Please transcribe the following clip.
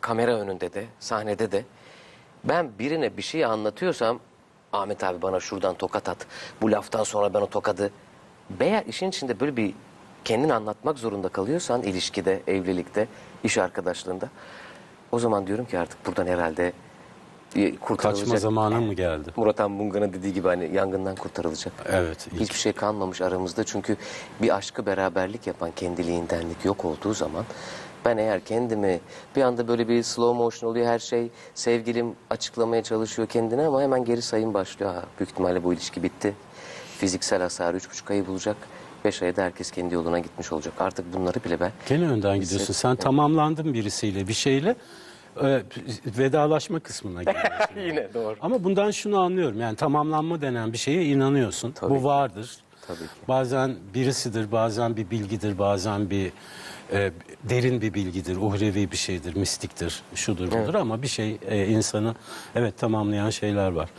kamera önünde de, sahnede de ben birine bir şey anlatıyorsam Ahmet abi bana şuradan tokat at. Bu laftan sonra ben o tokadı. Veya işin içinde böyle bir kendini anlatmak zorunda kalıyorsan ilişkide, evlilikte, iş arkadaşlığında o zaman diyorum ki artık buradan herhalde bir kurtarılacak. Kaçma zamanı mı geldi? Murat Han Bunga'nın dediği gibi hani yangından kurtarılacak. Evet. ilk- Hiçbir şey kalmamış aramızda çünkü bir aşkı beraberlik yapan kendiliğindenlik yok olduğu zaman ben eğer kendimi bir anda böyle bir slow motion oluyor her şey sevgilim açıklamaya çalışıyor kendine ama hemen geri sayım başlıyor. Ha, büyük ihtimalle bu ilişki bitti. Fiziksel hasarı üç buçuk ayı bulacak. Beş ayda herkes kendi yoluna gitmiş olacak. Artık bunları bile ben Gene önden gidiyorsun. Sen tamamlandın birisiyle bir şeyle e, vedalaşma kısmına geliyorsun. Yine doğru. Ama bundan şunu anlıyorum. Yani tamamlanma denen bir şeye inanıyorsun. Tabii Bu vardır. Tabii ki. Bazen birisidir, bazen bir bilgidir, bazen bir e, derin bir bilgidir, uhrevi bir şeydir, mistiktir, şudur budur ama bir şey e, insanı evet tamamlayan şeyler var.